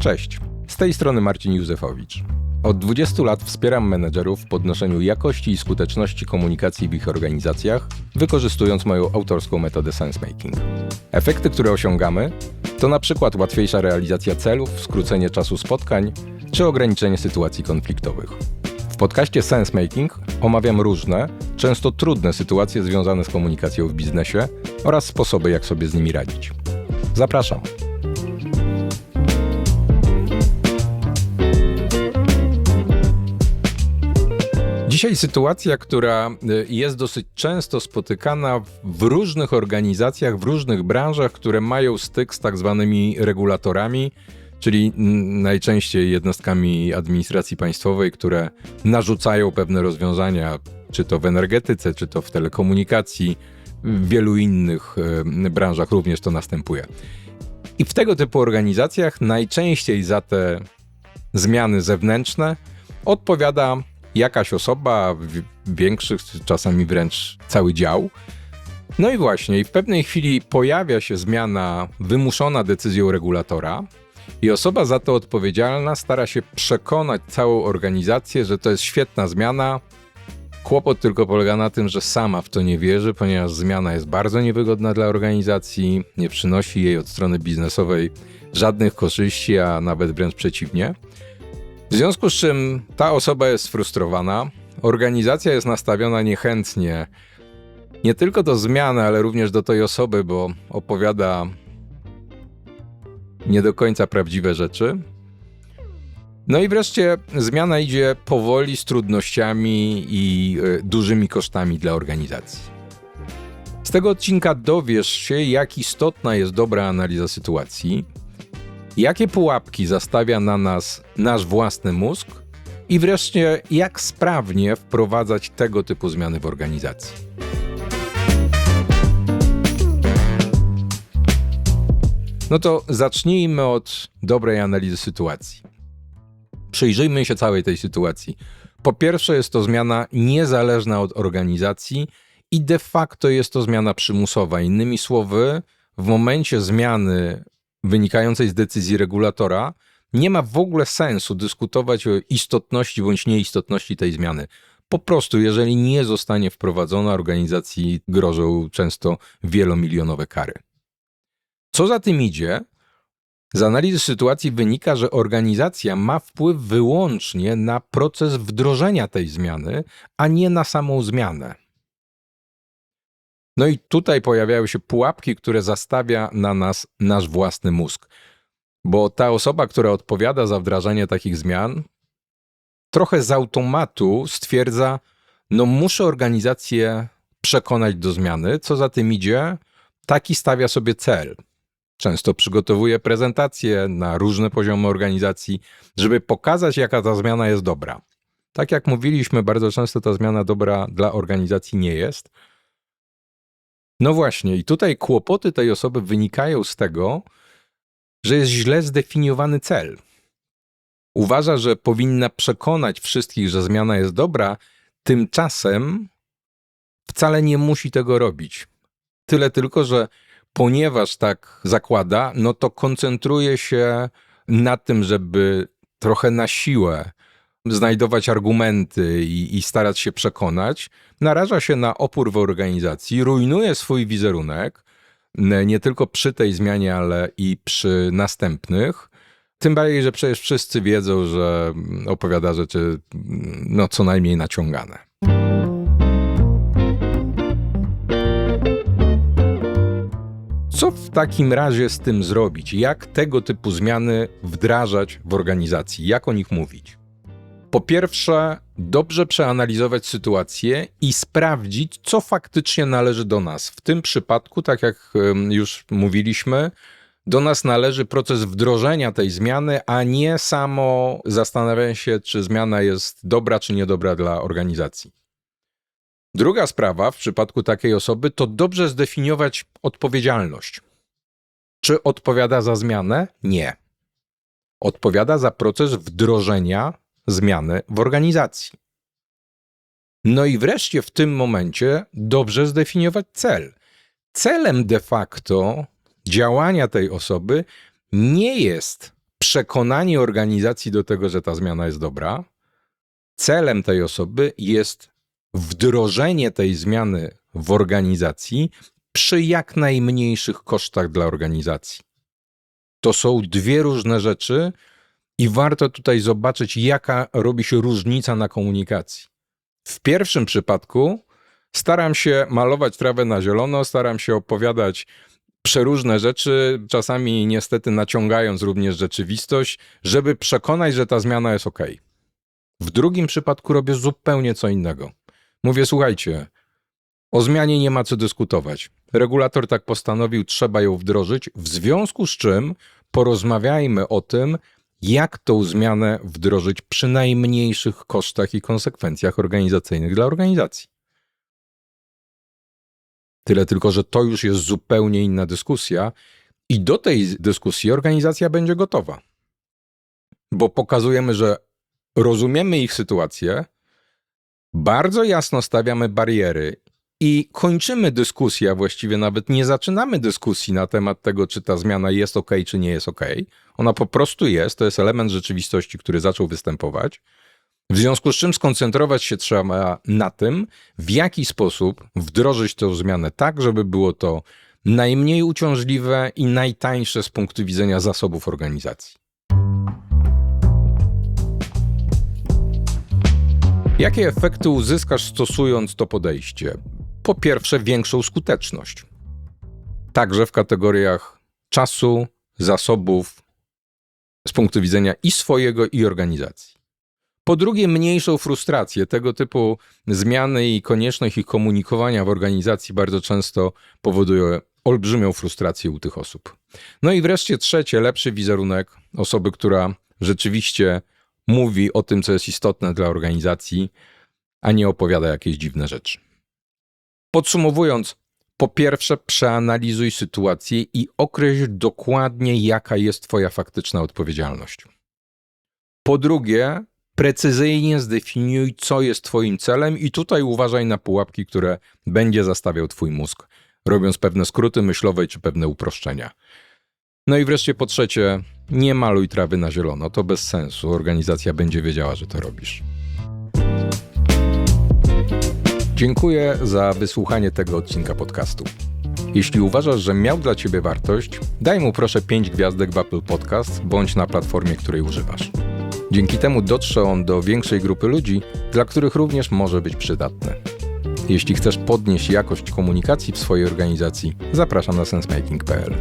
Cześć, z tej strony Marcin Józefowicz. Od 20 lat wspieram menedżerów w podnoszeniu jakości i skuteczności komunikacji w ich organizacjach, wykorzystując moją autorską metodę sensemaking. Efekty, które osiągamy, to na przykład łatwiejsza realizacja celów, skrócenie czasu spotkań czy ograniczenie sytuacji konfliktowych. W podcaście Sensemaking omawiam różne, często trudne sytuacje związane z komunikacją w biznesie oraz sposoby, jak sobie z nimi radzić. Zapraszam. Dzisiaj sytuacja, która y, jest dosyć często spotykana w różnych organizacjach, w różnych branżach, które mają styk z tak zwanymi regulatorami, czyli najczęściej jednostkami administracji państwowej, które narzucają pewne rozwiązania, czy to w energetyce, czy to w telekomunikacji, w wielu innych y, branżach również to następuje. I w tego typu organizacjach najczęściej za te zmiany zewnętrzne odpowiada jakaś osoba, większych, czasami wręcz cały dział. No i właśnie, w pewnej chwili pojawia się zmiana wymuszona decyzją regulatora, i osoba za to odpowiedzialna stara się przekonać całą organizację, że to jest świetna zmiana. Kłopot tylko polega na tym, że sama w to nie wierzy, ponieważ zmiana jest bardzo niewygodna dla organizacji, nie przynosi jej od strony biznesowej żadnych korzyści, a nawet wręcz przeciwnie. W związku z czym ta osoba jest sfrustrowana, organizacja jest nastawiona niechętnie nie tylko do zmiany, ale również do tej osoby, bo opowiada nie do końca prawdziwe rzeczy. No i wreszcie zmiana idzie powoli z trudnościami i y, dużymi kosztami dla organizacji. Z tego odcinka dowiesz się, jak istotna jest dobra analiza sytuacji, Jakie pułapki zastawia na nas nasz własny mózg? I wreszcie, jak sprawnie wprowadzać tego typu zmiany w organizacji? No to zacznijmy od dobrej analizy sytuacji. Przyjrzyjmy się całej tej sytuacji. Po pierwsze, jest to zmiana niezależna od organizacji i de facto jest to zmiana przymusowa. Innymi słowy, w momencie zmiany wynikającej z decyzji regulatora, nie ma w ogóle sensu dyskutować o istotności bądź nieistotności tej zmiany. Po prostu, jeżeli nie zostanie wprowadzona, organizacji grożą często wielomilionowe kary. Co za tym idzie, z analizy sytuacji wynika, że organizacja ma wpływ wyłącznie na proces wdrożenia tej zmiany, a nie na samą zmianę. No i tutaj pojawiają się pułapki, które zastawia na nas nasz własny mózg. Bo ta osoba, która odpowiada za wdrażanie takich zmian, trochę z automatu stwierdza, no muszę organizację przekonać do zmiany, co za tym idzie, taki stawia sobie cel. Często przygotowuje prezentacje na różne poziomy organizacji, żeby pokazać, jaka ta zmiana jest dobra. Tak jak mówiliśmy, bardzo często ta zmiana dobra dla organizacji nie jest, no właśnie, i tutaj kłopoty tej osoby wynikają z tego, że jest źle zdefiniowany cel. Uważa, że powinna przekonać wszystkich, że zmiana jest dobra, tymczasem wcale nie musi tego robić. Tyle tylko, że ponieważ tak zakłada, no to koncentruje się na tym, żeby trochę na siłę znajdować argumenty i, i, starać się przekonać, naraża się na opór w organizacji, rujnuje swój wizerunek, nie tylko przy tej zmianie, ale i przy następnych. Tym bardziej, że przecież wszyscy wiedzą, że opowiada rzeczy no, co najmniej naciągane. Co w takim razie z tym zrobić? Jak tego typu zmiany wdrażać w organizacji? Jak o nich mówić? Po pierwsze, dobrze przeanalizować sytuację i sprawdzić, co faktycznie należy do nas. W tym przypadku, tak jak już mówiliśmy, do nas należy proces wdrożenia tej zmiany, a nie samo zastanawianie się, czy zmiana jest dobra, czy niedobra dla organizacji. Druga sprawa w przypadku takiej osoby to dobrze zdefiniować odpowiedzialność. Czy odpowiada za zmianę? Nie. Odpowiada za proces wdrożenia zmiany w organizacji. No i wreszcie w tym momencie dobrze zdefiniować cel. Celem de facto działania tej osoby nie jest przekonanie organizacji do tego, że ta zmiana jest dobra. Celem tej osoby jest wdrożenie tej zmiany w organizacji przy jak najmniejszych kosztach dla organizacji. To są dwie różne rzeczy i warto tutaj zobaczyć, jaka robi się różnica na komunikacji. W pierwszym przypadku staram się malować trawę na zielono, staram się opowiadać przeróżne rzeczy, czasami niestety naciągając również rzeczywistość, żeby przekonać, że ta zmiana jest ok. W drugim przypadku robię zupełnie co innego. Mówię, słuchajcie, o zmianie nie ma co dyskutować. Regulator tak postanowił, trzeba ją wdrożyć, w związku z czym porozmawiajmy o tym, jak tą zmianę wdrożyć przy najmniejszych kosztach i konsekwencjach organizacyjnych dla organizacji. Tyle tylko, że to już jest zupełnie inna dyskusja i do tej dyskusji organizacja będzie gotowa. Bo pokazujemy, że rozumiemy ich sytuację, bardzo jasno stawiamy bariery i kończymy dyskusję, a właściwie nawet nie zaczynamy dyskusji na temat tego, czy ta zmiana jest ok, czy nie jest ok. Ona po prostu jest, to jest element rzeczywistości, który zaczął występować. W związku z czym skoncentrować się trzeba na tym, w jaki sposób wdrożyć tę zmianę tak, żeby było to najmniej uciążliwe i najtańsze z punktu widzenia zasobów organizacji. Jakie efekty uzyskasz stosując to podejście? Po pierwsze, większą skuteczność. Także w kategoriach czasu, zasobów, z punktu widzenia i swojego, i organizacji. Po drugie, mniejszą frustrację. Tego typu zmiany i konieczność ich komunikowania w organizacji bardzo często powodują olbrzymią frustrację u tych osób. No i wreszcie trzecie, lepszy wizerunek osoby, która rzeczywiście mówi o tym, co jest istotne dla organizacji, a nie opowiada jakieś dziwne rzeczy. Podsumowując, po pierwsze, przeanalizuj sytuację i określ dokładnie, jaka jest Twoja faktyczna odpowiedzialność. Po drugie, precyzyjnie zdefiniuj, co jest Twoim celem, i tutaj uważaj na pułapki, które będzie zastawiał Twój mózg, robiąc pewne skróty myślowe czy pewne uproszczenia. No i wreszcie po trzecie, nie maluj trawy na zielono, to bez sensu. Organizacja będzie wiedziała, że to robisz. Dziękuję za wysłuchanie tego odcinka podcastu. Jeśli uważasz, że miał dla Ciebie wartość, daj mu proszę 5 gwiazdek w Apple Podcast bądź na platformie, której używasz. Dzięki temu dotrze on do większej grupy ludzi, dla których również może być przydatny. Jeśli chcesz podnieść jakość komunikacji w swojej organizacji, zapraszam na sensemaking.pl.